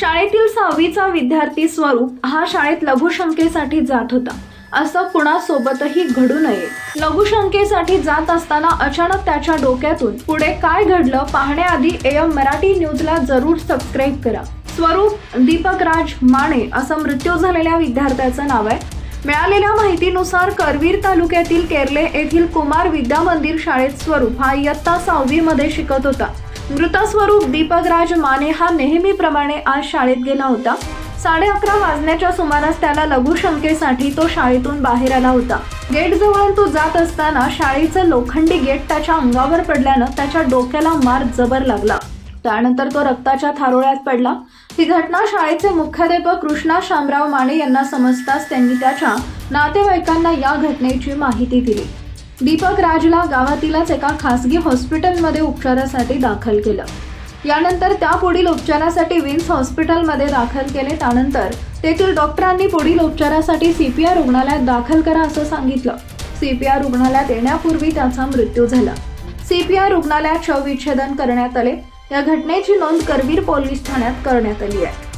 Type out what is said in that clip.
शाळेतील सहावीचा विद्यार्थी स्वरूप हा शाळेत लघुशंकेसाठी जात होता. असं कुणासोबतही घडू नये. लघुशंकेसाठी जात असताना अचानक त्याच्या डोक्यातून पुढे काय घडलं पाहण्याआधी एम मराठी न्यूजला जरूर सबस्क्राईब करा. स्वरूप दीपक राज माने असं मृत्यू झालेल्या विद्यार्थ्याचं नाव आहे. मिळालेल्या माहितीनुसार करवीर तालुक्यातील केरले येथील कुमार विद्या मंदिर शाळेत स्वरूप हा इयत्ता सहावी मध्ये शिकत होता. मृत स्वरूप दीपक राज माने हा नेहमीप्रमाणे आज शाळेत गेला होता. साडे अकरा वाजण्याच्या सुमारास त्याला लघुशंकेसाठी तो शाळेतून बाहेर आला होता. गेट जवळून तो जात असताना शाळेचं लोखंडी गेट त्याच्या अंगावर पडल्यानं त्याच्या डोक्याला मार जबर लागला. त्यानंतर तो रक्ताच्या थारोळ्यात पडला. ही घटना शाळेचे मुख्याध्यापक कृष्णा शामराव माने यांना समजताच त्यांनी त्याच्या नातेवाईकांना या घटनेची माहिती दिली. दीपक राजला गावातीलच एका खासगी हॉस्पिटलमध्ये उपचारासाठी दाखल केलं. यानंतर त्या पुढील उपचारासाठी विन्स हॉस्पिटलमध्ये दाखल केले. त्यानंतर तेथील डॉक्टरांनी पुढील उपचारासाठी सीपीआर रुग्णालयात दाखल करा असं सांगितलं. सीपीआर रुग्णालयात येण्यापूर्वी त्याचा मृत्यू झाला. सीपीआर रुग्णालयात शवविच्छेदन करण्यात आले. या घटनेची नोंद करवीर पोलीस ठाण्यात करण्यात आली आहे.